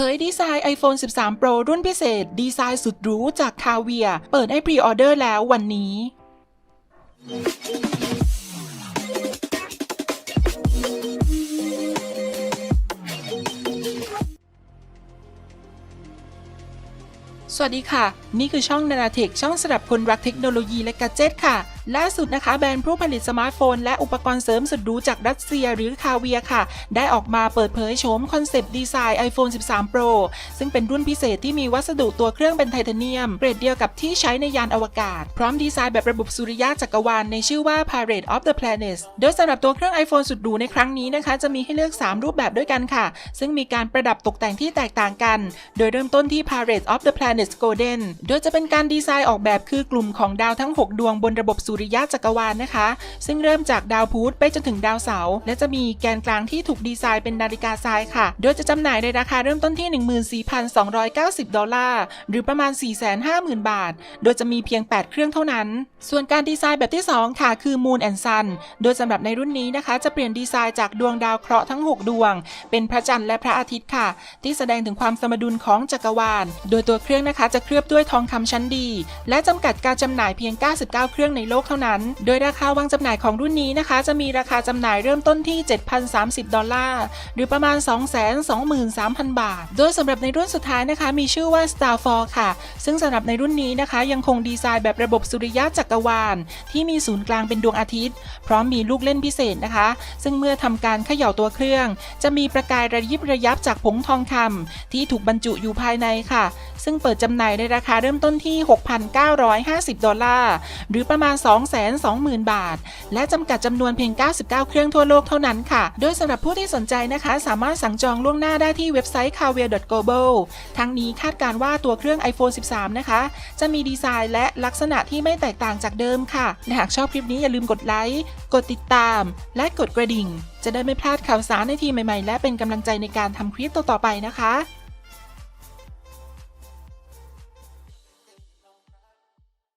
เผยดีไซน์ iPhone 13 Pro รุ่นพิเศษ ดีไซน์สุดหรูจากคาเวีย เปิดให้พรีออเดอร์แล้ววันนี้สวัสดีค่ะ นี่คือช่องนานาเทคช่องสำหรับคนรักเทคโนโลยีและกัจเจ็ตค่ะ ล่าสุดนะคะแบรนด์ผู้ผลิตสมาร์ทโฟน และอุปกรณ์เสริมสุดหรูจากรัสเซียหรือคาเวียค่ะ ได้ออกมาเปิดเผยโฉมคอนเซปต์ดีไซน์ iPhone 13 Pro ซึ่งเป็นรุ่นพิเศษที่มีวัสดุตัวเครื่องเป็นไทเทเนียม เกรดเดียวกับที่ใช้ในยานอวกาศ พร้อมดีไซน์แบบระบบสุริยะจักรวาลในชื่อว่า Pirate of the Planets โดยสำหรับตัวเครื่อง iPhone สุดหรูในครั้งนี้นะคะ จะมีให้เลือก 3 รูปแบบด้วยกันค่ะ ซึ่งมีการประดับตกแต่งที่แตกต่างกัน โดยเริ่มต้นที่ Pirate of the Planets Golden โดยจะเป็นการดีไซน์ออกแบบคือกลุ่มของดาวทั้ง 6 ดวงบนระบบสุริยะจักรวาลนะคะ ซึ่งเริ่มจากดาวพุธไปจนถึงดาวเสาร์และจะมีแกนกลางที่ถูกดีไซน์เป็นนาฬิกาทรายค่ะ โดยจะจำหน่ายในราคาเริ่มต้นที่ 14,290 ดอลลาร์หรือประมาณ 450,000 บาท โดยจะมีเพียง 8 เครื่องเท่านั้น ส่วนการดีไซน์แบบที่ 2 ค่ะ คือ Moon and Sun โดยสำหรับในรุ่นนี้นะคะ จะเปลี่ยนดีไซน์จากดวงดาวเคราะห์ทั้ง 6 ดวง เป็นพระจันทร์และพระอาทิตย์ค่ะ ที่แสดงถึงความสมดุลของจักรวาล โดยตัวเครื่องนะคะจะเคลือบด้วยทองคำชั้นดี และจำกัดการจำหน่ายเพียง 99 เครื่องในโลกเท่านั้น โดยราคาวางจำหน่ายของรุ่นนี้นะคะ จะมีราคาจำหน่ายเริ่มต้นที่ 7,030 ดอลลาร์ หรือประมาณ 223,000 บาท โดยสำหรับในรุ่นสุดท้ายนะคะ มีชื่อว่า Starfall ค่ะ ซึ่งสำหรับในรุ่นนี้นะคะ ยังคงดีไซน์แบบระบบสุริยะจักรวาล ที่มีศูนย์กลางเป็นดวงอาทิตย์ พร้อมมีลูกเล่นพิเศษนะคะ ซึ่งเมื่อทำการเขย่าตัวเครื่อง จะมีประกายระยิบระยับจากผงทองคำที่ถูกบรรจุอยู่ภายในค่ะ ซึ่งเปิดจำหน่ายในราคาเริ่มต้นที่ 6,950 ดอลลาร์ หรือประมาณ 2 220,000 บาท และจำกัดจำนวนเพียง 99 เครื่องทั่วโลกเท่านั้นค่ะ โดยสำหรับผู้ที่สนใจนะคะ สามารถสั่งจองล่วงหน้าได้ที่เว็บไซต์ c a v i a global ทั้งนี้คาดการว่าตัวเครื่อง iPhone 13 นะคะ จะมีดีไซน์และลักษณะที่ไม่แตกต่างจากเดิมค่ะและหากชอบคลิปนี้อย่าลืมกดไลค์ กดติดตาม และกดกระดิ่ง จะได้ไม่พลาดข่าวสารในทีใหม่ๆ และเป็นกำลังใจในการทำคลิปต่อๆไปนะคะ